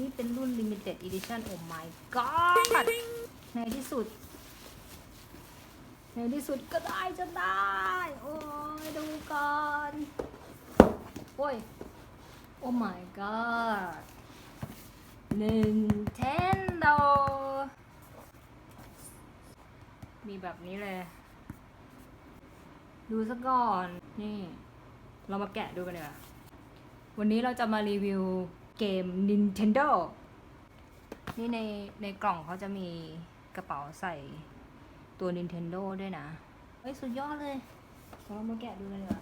นี่เป็นรุ่น limited edition oh my god ในที่สุด ในที่สุดก็ได้จะได้ โอ้ยดูก่อน โอ้ยโอ้ my god Nintendo มีแบบนี้เลย ดูซะก่อน นี่ เรามาแกะดูกันเลยวันนี้เราจะมารีวิว เกม Nintendo นี่ในในกล่องเขาจะมีกระเป๋าใส่ตัว Nintendo ด้วยนะ เฮ้ย สุดยอดเลยเรามาแกะดูกันเลย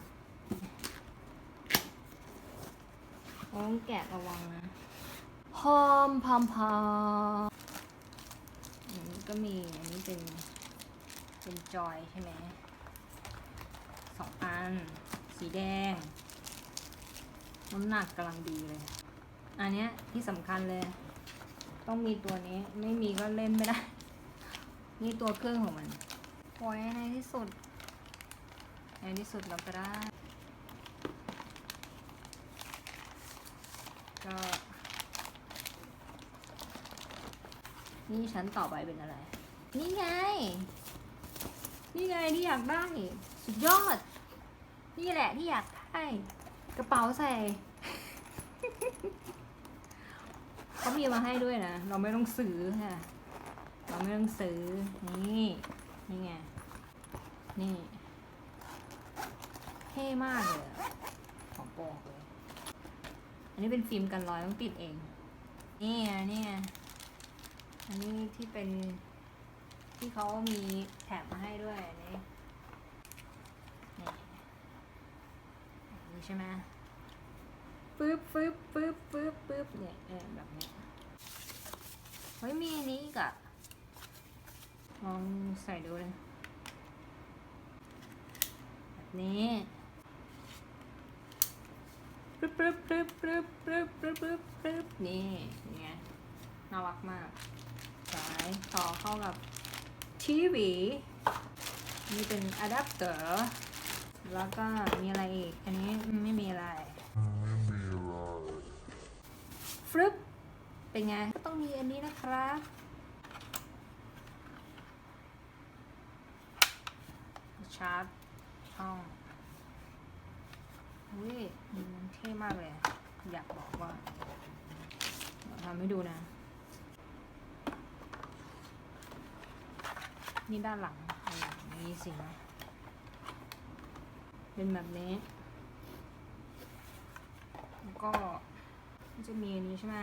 เราต้องแกะระวังนะพอมพอมพอมอันนี้ก็มี อันนี้เป็น เป็นจอยใช่ไหม สองอัน สีแดง น้ำหนักกำลังดีเลย อันเนี้ยที่สำคัญเลย ต้องมีตัวนี้ไม่มีก็เล่นไม่ได้ นี่ตัวเครื่องของมันโอ้ยในที่สุด ในที่สุดเราก็ได้ ก็นี่ชั้นต่อไปเป็นอะไร นี่ไง นี่ไงที่อยากได้ สุดยอด นี่แหละที่อยากได้ กระเป๋าใส่ เขามีมาให้ด้วยนะ เราไม่ต้องซื้อค่ะ เราไม่ต้องซื้อ นี่ นี่ไง นี่เท่มากเลยของโปร่งเลย อันนี้เป็นฟิล์มกันรอยต้องติดเอง นี่ไงนี่ไงอันนี้ที่เป็นที่เขามีแถมมาให้ด้วยอันนี้ นี่นนี้ใช่ไหม ปึ๊บปึ๊บปึ๊บปึ๊บปึ๊บเนี่ยแบบเนี้ยเฮ้ยมีอันนี้อีกอะลองใส่ดูเลยแบบนี้ปึ๊บปึ๊บปึ๊บปึ๊บปึ๊บปึ๊บปึ๊บปึ๊บนี่อย่างเงี้ยน่ารักมากสายต่อเข้ากับทีวีนี่เป็นอะแดปเตอร์แล้วก็มีอะไรอีก อันนี้ไม่มีอะไร ฟรึบเป็นไง ก็ต้องมีอันนี้นะครับชาร์จช่องอุ้ยมันเท่มากเลย อยากบอกว่าทำให้ดูนะ นี่ด้านหลังมีสินะเป็นแบบนี้แล้วก็ มันจะมีอันนี้ใช่ไหม